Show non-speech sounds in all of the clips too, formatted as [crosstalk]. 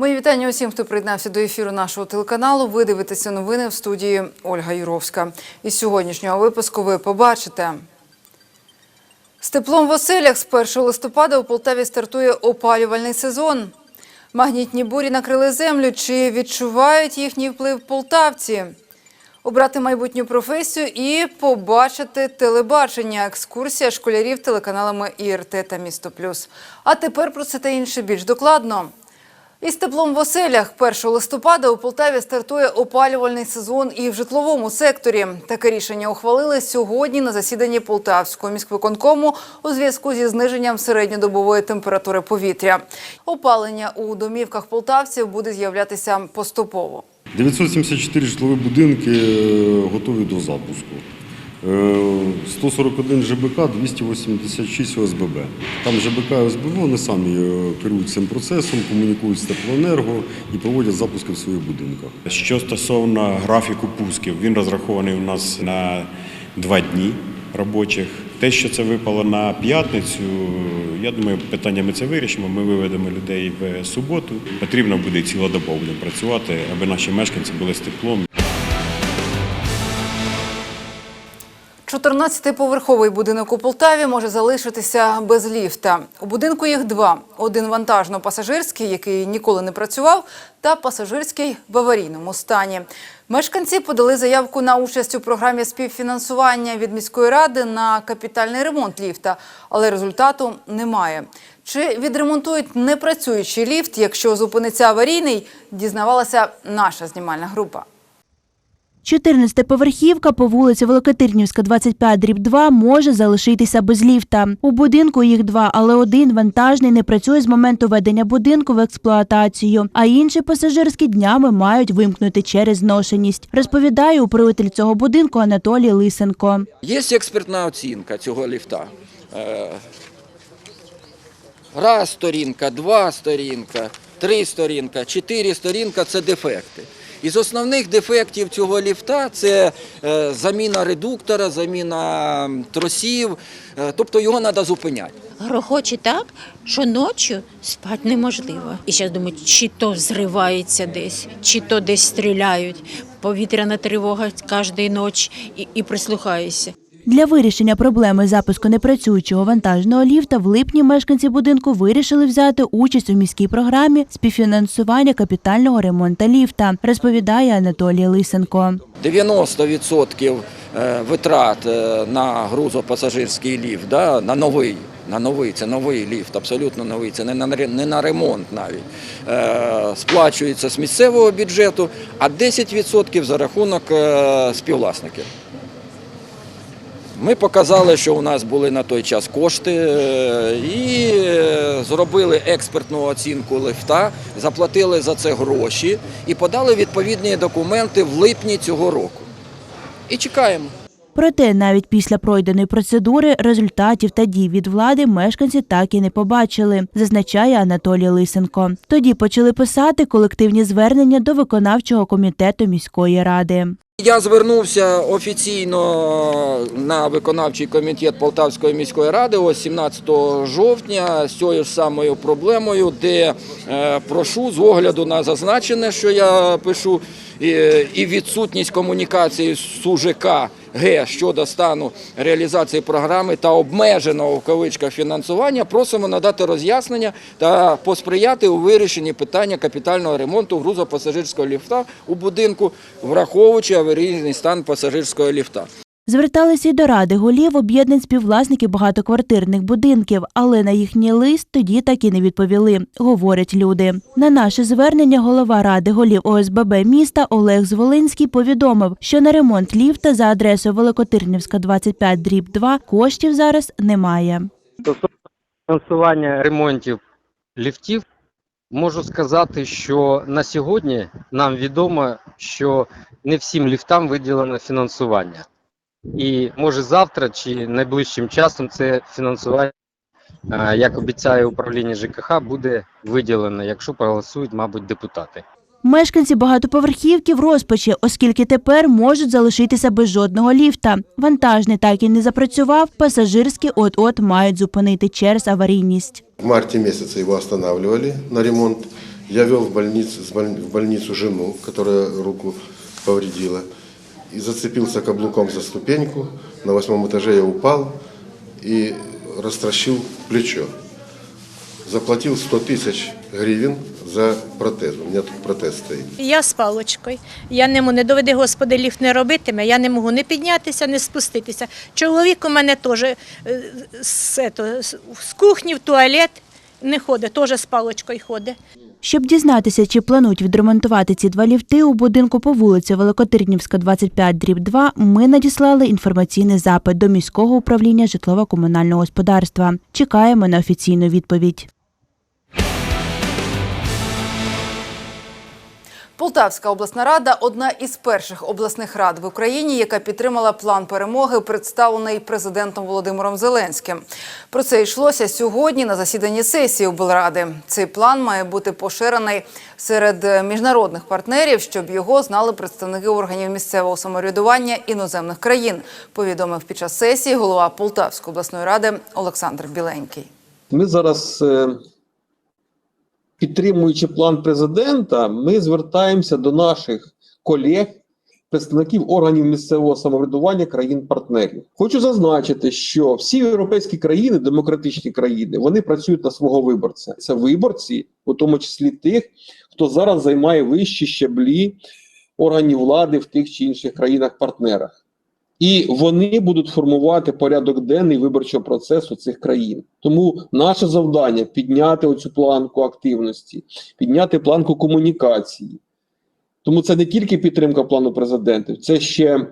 Мої вітання усім, хто приєднався до ефіру нашого телеканалу. Ви дивитеся новини в студії Ольга Юровська. Із сьогоднішнього випуску ви побачите. З теплом в оселях з 1 листопада у Полтаві стартує опалювальний сезон. Магнітні бурі накрили землю. Чи відчувають їхній вплив полтавці? Обрати майбутню професію і побачити телебачення. Екскурсія школярів телеканалами ІРТ та Місто Плюс. А тепер про це та інше більш докладно. Із теплом в оселях 1 листопада у Полтаві стартує опалювальний сезон і в житловому секторі. Таке рішення ухвалили сьогодні на засіданні Полтавського міськвиконкому у зв'язку зі зниженням середньодобової температури повітря. Опалення у домівках полтавців буде з'являтися поступово. 974 житлові будинки е, готові до запуску. Е, 141 ЖБК, 286 ОСББ. Там ЖБК і ОСББ вони самі е, керують цим процесом, комунікують з теплоенерго і проводять запуски в своїх будинках. Що стосовно графіку пусків, він розрахований у нас на два дні робочих. Те, що це випало на п'ятницю, я думаю, питання ми це вирішимо. Ми виведемо людей в суботу. Потрібно буде цілодобово працювати, аби наші мешканці були з теплом. 14-поверховий будинок у Полтаві може залишитися без ліфта. У будинку їх два: один вантажно-пасажирський, який ніколи не працював, та пасажирський в аварійному стані. Мешканці подали заявку на участь у програмі співфінансування від міської ради на капітальний ремонт ліфта, але результату немає. Чи відремонтують непрацюючий ліфт, якщо зупиниться аварійний, дізнавалася наша знімальна група. 14-поверхівка по вулиці Великотирнівська, 25, дріб 2 може залишитися без ліфта. У будинку їх два, але один вантажний не працює з моменту введення будинку в експлуатацію, а інші пасажирські днями мають вимкнути через зношеність. Розповідає управитель цього будинку Анатолій Лисенко. Є експертна оцінка цього ліфта. Е, Раз сторінка, два сторінка, три сторінка, чотири сторінка це дефекти. Із основних дефектів цього ліфта це е, заміна редуктора, заміна тросів, е, тобто його треба зупиняти. Грохоче так, що ночі спати неможливо. І зараз думаю, чи то зривається десь, чи то десь стріляють. Повітряна тривога кожної ночі і, і прислухаюся. Для вирішення проблеми запуску непрацюючого вантажного ліфта в липні мешканці будинку вирішили взяти участь у міській програмі співфінансування капітального ремонту ліфта, розповідає Анатолій Лисенко. 90% е, витрат е, на грузопасажирський ліфт, да, на новий. На новий, це новий ліфт, абсолютно новий, це не на, не на ремонт навіть. Е, сплачується з місцевого бюджету, а 10% за рахунок е, співвласників. Ми показали, що у нас були на той час кошти е, і е, зробили експертну оцінку лифта, заплатили за це гроші і подали відповідні документи в липні цього року. І чекаємо. Проте навіть після пройденої процедури результатів та дій від влади мешканці так і не побачили, зазначає Анатолій Лисенко. Тоді почали писати колективні звернення до виконавчого комітету міської ради. Я звернувся офіційно на виконавчий комітет Полтавської міської ради ось 17 жовтня з цією ж самою проблемою, де е, прошу з огляду на зазначене, що я пишу, і, відсутність комунікації з СУЖК Г щодо стану реалізації програми та обмеженого в кавичках фінансування, просимо надати роз'яснення та посприяти у вирішенні питання капітального ремонту грузопасажирського ліфта у будинку, враховуючи аварійний стан пасажирського ліфта. Зверталися й до ради голів об'єднань співвласників багатоквартирних будинків, але на їхній лист тоді так і не відповіли, говорять люди. На наше звернення голова ради голів ОСББ міста Олег Зволинський повідомив, що на ремонт ліфта за адресою Великотирнівська, 25, дріб 2 коштів зараз немає. Стосовно фінансування ремонтів ліфтів, можу сказати, що на сьогодні нам відомо, що не всім ліфтам виділено фінансування. І може завтра чи найближчим часом це фінансування, е, як обіцяє управління ЖКХ, буде виділено, якщо проголосують, мабуть, депутати. Мешканці багатоповерхівки в розпачі, оскільки тепер можуть залишитися без жодного ліфта. Вантажний так і не запрацював, пасажирські от-от мають зупинити через аварійність. В марте месяце его останавливали на ремонт. Я вел в больницу, с боль- в больницу жену, которая руку повредила. И зацепился каблуком за ступеньку. На восьмом этаже я упал и растращил плечо. Заплатил 100 тысяч гривен за протез. У меня тут протез стоит. Я з палочкою. Я не можу, не доведи Господи, ліфт не робитиме. Я не можу не піднятися, не спуститися. Чоловік у мене теж е, з, з- з кухні в туалет не ходить, теж з палочкою ходить. Щоб дізнатися, чи планують відремонтувати ці два ліфти у будинку по вулиці Великотирнівська, 25, дріб 2, ми надіслали інформаційний запит до міського управління житлово-комунального господарства. Чекаємо на офіційну відповідь. Полтавська обласна рада одна із перших обласних рад в Україні, яка підтримала план перемоги, представлений президентом Володимиром Зеленським. Про це йшлося сьогодні на засіданні сесії облради. Цей план має бути поширений серед міжнародних партнерів, щоб його знали представники органів місцевого самоврядування іноземних країн. Повідомив під час сесії голова Полтавської обласної ради Олександр Біленький. Ми зараз, е, підтримуючи план президента, ми звертаємося до наших колег, представників органів місцевого самоврядування країн-партнерів. Хочу зазначити, що всі європейські країни, демократичні країни, вони працюють на свого виборця. Це виборці, у тому числі тих, хто зараз займає вищі щаблі органів влади в тих чи інших країнах-партнерах. І вони будуть формувати порядок денний виборчого процесу цих країн. Тому наше завдання підняти оцю планку активності, підняти планку комунікації. Тому це не тільки підтримка плану президентів, це ще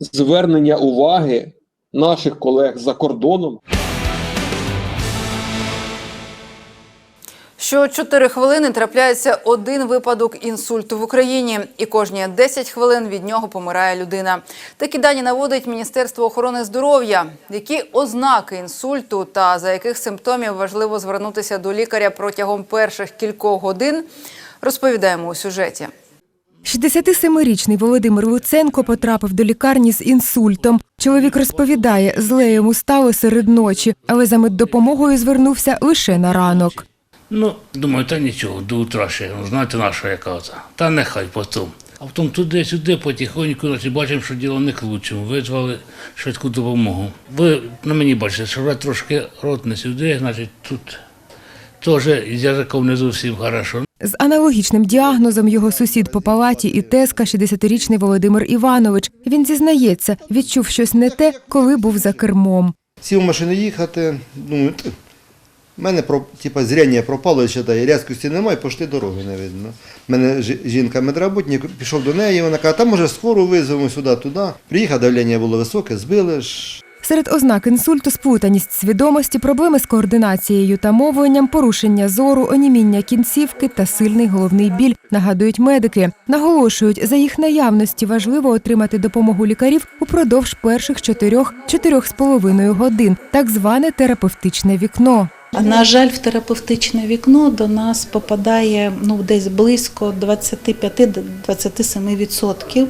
звернення уваги наших колег за кордоном. Що 4 хвилини трапляється один випадок інсульту в Україні, і кожні 10 хвилин від нього помирає людина. Такі дані наводить Міністерство охорони здоров'я. Які ознаки інсульту та за яких симптомів важливо звернутися до лікаря протягом перших кількох годин, розповідаємо у сюжеті. 67-річний Володимир Луценко потрапив до лікарні з інсультом. Чоловік розповідає, зле йому стало серед ночі, але за меддопомогою звернувся лише на ранок. Ну, думаю, та нічого, до утра ще, ну, знаєте, наша яка оця. Та нехай потім. А потім туди-сюди потихоньку, значить, бачимо, що діло не к лучшому. Визвали швидку допомогу. Ви на мені бачите, що вже трошки рот не сюди, значить, тут теж з язиком не зовсім хорошо. З аналогічним діагнозом його сусід по палаті і тезка 60-річний Володимир Іванович. Він зізнається, відчув щось не те, коли був за кермом. Сів в машину їхати, ну, в мене типа, зряння пропало, я читаю, різкості немає, пошти дороги не видно. У мене жінка медработник, пішов до неї, вона каже, там може скору визовемо сюди, туди. Приїхав, давлення було високе, збили ж. Серед ознак інсульту сплутаність свідомості, проблеми з координацією та мовленням, порушення зору, оніміння кінцівки та сильний головний біль, нагадують медики. Наголошують, за їх наявності важливо отримати допомогу лікарів упродовж перших чотирьох чотирьох з половиною годин, так зване терапевтичне вікно. На жаль, в терапевтичне вікно до нас попадає ну, десь близько 25-27%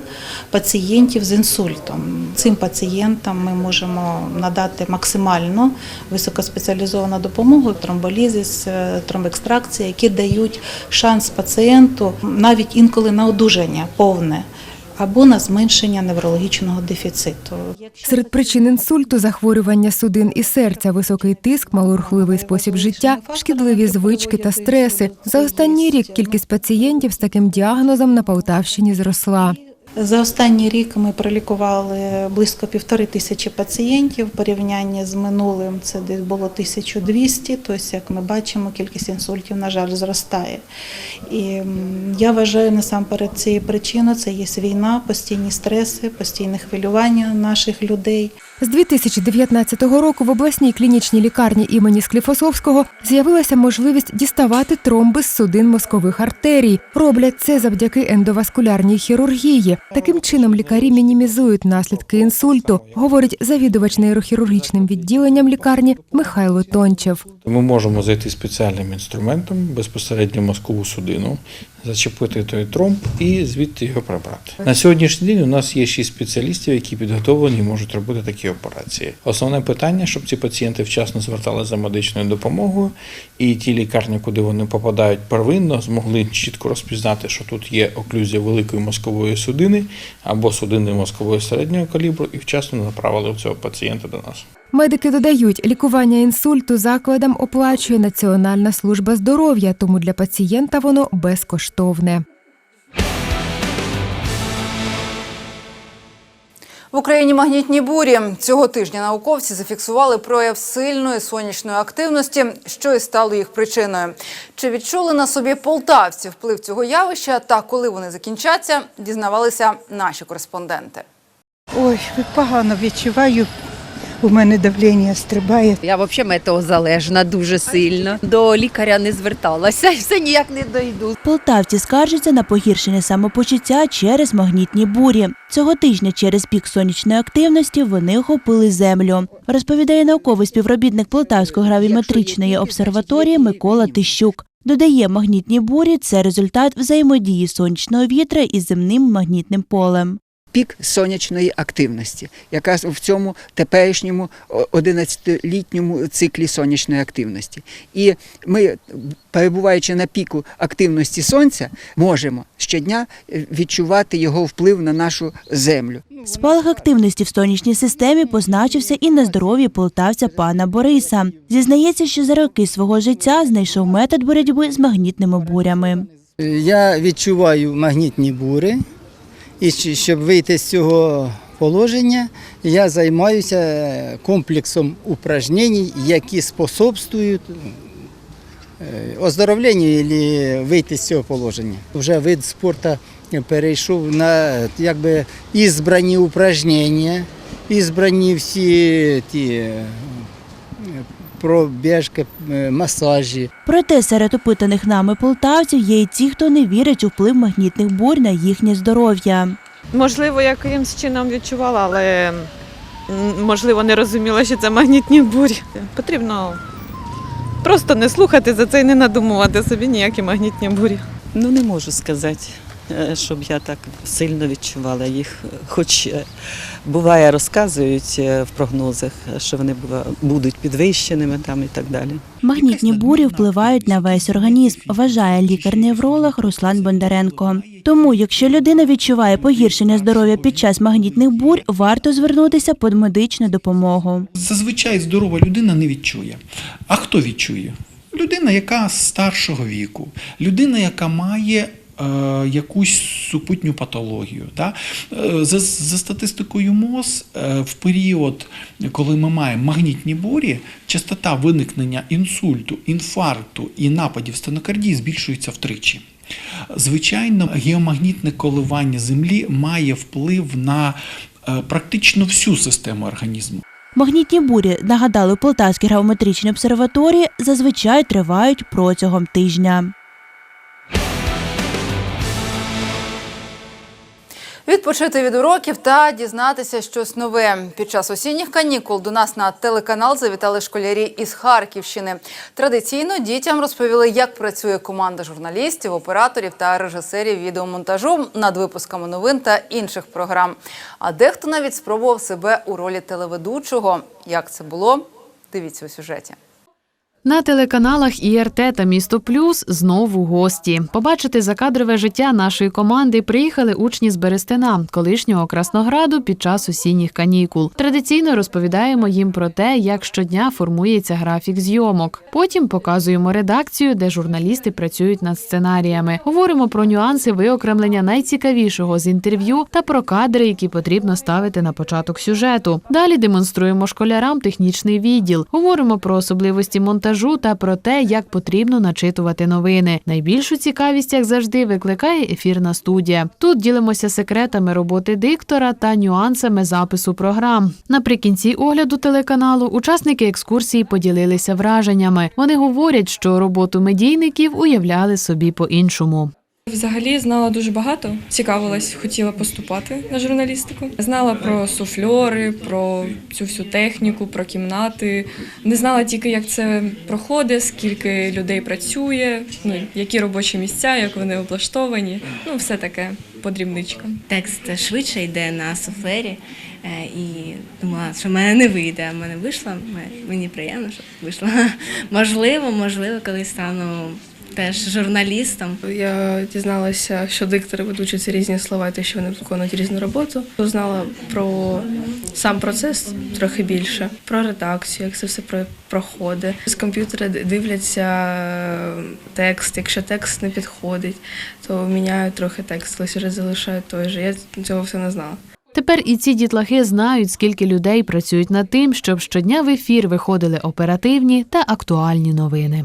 пацієнтів з інсультом. Цим пацієнтам ми можемо надати максимально високоспеціалізовану допомогу, тромболізис, е, тромбекстракція, які дають шанс пацієнту навіть інколи на одужання повне. Або на зменшення неврологічного дефіциту. Серед причин інсульту захворювання судин і серця, високий тиск, малорухливий спосіб життя, шкідливі звички та стреси. За останній рік кількість пацієнтів з таким діагнозом на Полтавщині зросла. За останній рік ми пролікували близько півтори тисячі пацієнтів. В порівнянні з минулим це десь було 1200. Тобто, як ми бачимо, кількість інсультів, на жаль, зростає. І я вважаю насамперед цією причиною це є війна, постійні стреси, постійне хвилювання наших людей. З 2019 року в обласній клінічній лікарні імені Скліфосовського з'явилася можливість діставати тромби з судин мозкових артерій. Роблять це завдяки ендоваскулярній хірургії. Таким чином лікарі мінімізують наслідки інсульту, говорить завідувач нейрохірургічним відділенням лікарні Михайло Тончев. Ми можемо зайти спеціальним інструментом безпосередньо в мозкову судину, зачепити той тромб і звідти його прибрати. На сьогоднішній день у нас є шість спеціалістів, які підготовлені і можуть робити такі операції. Основне питання, щоб ці пацієнти вчасно зверталися за медичною допомогою, і ті лікарні, куди вони попадають первинно, змогли чітко розпізнати, що тут є оклюзія великої мозкової судини або судини мозкової середнього калібру, і вчасно направили цього пацієнта до нас. Медики додають, лікування інсульту закладам оплачує Національна служба здоров'я, тому для пацієнта воно безкоштовне. В Україні магнітні бурі. Цього тижня науковці зафіксували прояв сильної сонячної активності, що і стало їх причиною. Чи відчули на собі полтавці вплив цього явища та коли вони закінчаться, дізнавалися наші кореспонденти. Ой, погано відчуваю. У мене давлення стрибає. Я взагалі метеозалежна дуже сильно. До лікаря не зверталася, все ніяк не дойду. Полтавці скаржаться на погіршення самопочуття через магнітні бурі. Цього тижня через пік сонячної активності вони охопили землю. Розповідає науковий співробітник Полтавської гравіметричної обсерваторії Микола Тищук. Додає, магнітні бурі це результат взаємодії сонячного вітра із земним магнітним полем. Пік сонячної активності, яка в цьому теперішньому о, 11-літньому циклі сонячної активності. І ми, перебуваючи на піку активності сонця, можемо щодня е, відчувати його вплив на нашу землю. Спалах активності в сонячній системі позначився і на здоров'ї полтавця пана Бориса. Зізнається, що за роки свого життя знайшов метод боротьби з магнітними бурями. Я відчуваю магнітні бури, і щоб вийти з цього положення, я займаюся комплексом упражнень, які способствують е, оздоровленню і вийти з цього положення. Вже вид спорту перейшов на якби ізбрані упражнення, ізбрані всі ті пробіжки, е, масажі. Проте серед опитаних нами полтавців є й ті, хто не вірить у вплив магнітних бурь на їхнє здоров'я. Можливо, якимсь чином відчувала, але можливо не розуміла, що це магнітні бурі. Потрібно просто не слухати за це і не надумувати собі ніякі магнітні бурі. Ну не можу сказати, щоб я так сильно відчувала їх. Хоч е, буває, розказують е, в прогнозах, що вони бува- будуть підвищеними там і так далі. Магнітні бурі впливають на весь організм, вважає лікар-невролог Руслан Бондаренко. Тому, якщо людина відчуває погіршення здоров'я під час магнітних бурь, варто звернутися по медичну допомогу. Зазвичай здорова людина не відчує. А хто відчує? Людина, яка старшого віку, людина, яка має е, якусь супутню патологію. Да? Е, За, за статистикою МОЗ, е, в період, коли ми маємо магнітні бурі, частота виникнення інсульту, інфаркту і нападів стенокардії збільшується втричі. Звичайно, геомагнітне коливання Землі має вплив на е, практично всю систему організму. Магнітні бурі, нагадали Полтавській геометричній обсерваторії, зазвичай тривають протягом тижня. Відпочити від уроків та дізнатися щось нове. Під час осінніх канікул до нас на телеканал завітали школярі із Харківщини. Традиційно дітям розповіли, як працює команда журналістів, операторів та режисерів відеомонтажу над випусками новин та інших програм. А дехто навіть спробував себе у ролі телеведучого. Як це було? Дивіться у сюжеті. На телеканалах ІРТ та Місто Плюс знову гості. Побачити закадрове життя нашої команди приїхали учні з Берестина, колишнього Краснограду, під час осінніх канікул. Традиційно розповідаємо їм про те, як щодня формується графік зйомок. Потім показуємо редакцію, де журналісти працюють над сценаріями. Говоримо про нюанси виокремлення найцікавішого з інтерв'ю та про кадри, які потрібно ставити на початок сюжету. Далі демонструємо школярам технічний відділ. Говоримо про особливості монтажу та про те, як потрібно начитувати новини. Найбільшу цікавість, як завжди, викликає ефірна студія. Тут ділимося секретами роботи диктора та нюансами запису програм. Наприкінці огляду телеканалу учасники екскурсії поділилися враженнями. Вони говорять, що роботу медійників уявляли собі по-іншому. Взагалі знала дуже багато, цікавилась, хотіла поступати на журналістику. Знала про суфльори, про цю всю техніку, про кімнати. Не знала тільки, як це проходить, скільки людей працює, ну які робочі місця, як вони облаштовані. Ну, все таке по дрібничкам. Текст швидше йде на суфлері. е, І думала, що в мене не вийде, а в мене вийшло. Мені приємно, що вийшло. [laughs] Можливо, можливо, коли стану теж журналістом. Я дізналася, що диктори ведуть ці різні слова, те, що вони виконують різну роботу. Знала про сам процес трохи більше, про редакцію, як це все про- проходить. З комп'ютера дивляться е, текст. Якщо текст не підходить, то міняють трохи текст, але сюжет залишають той же. Я цього все не знала. Тепер і ці дітлахи знають, скільки людей працюють над тим, щоб щодня в ефір виходили оперативні та актуальні новини.